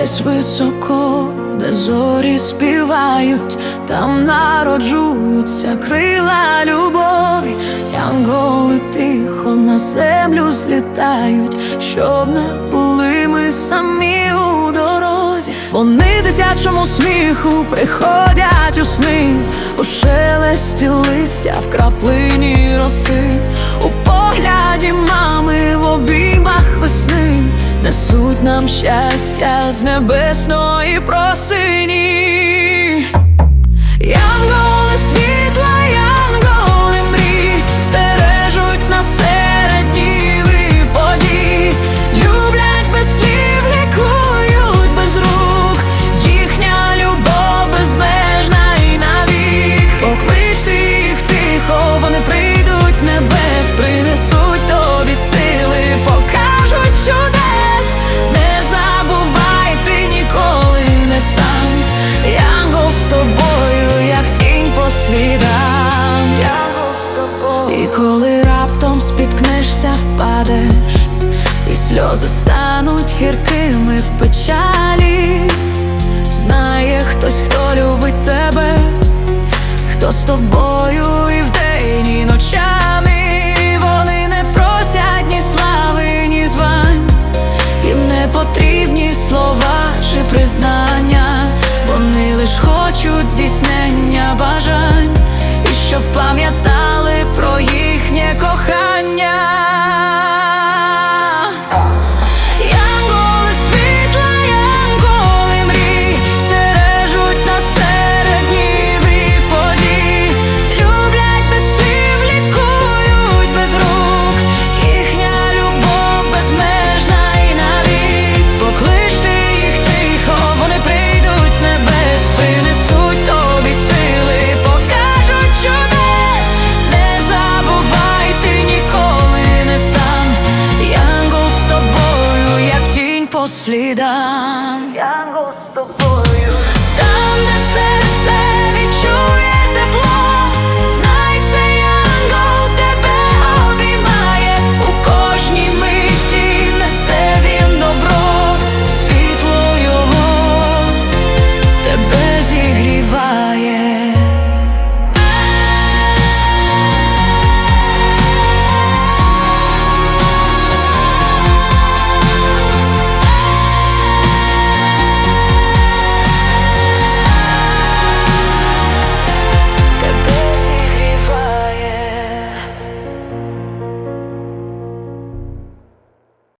Десь високо, де зорі співають, там народжуються крила любові, янголи тихо на землю злітають, щоб не були ми самі у дорозі. Вони дитячому сміху приходять у сни, у шелесті листя в краплині роси, у погляді мами в весни несуть нам щастя з небесної просині. Спіткнешся, впадеш, і сльози стануть гіркими в печалі. Знає хтось, хто любить тебе, хто з тобою і вдень, і ночами. Вони не просять ні слави, ні звань. Їм не потрібні слова чи признання, вони лиш хочуть здійснення по слідам. Я з тобою.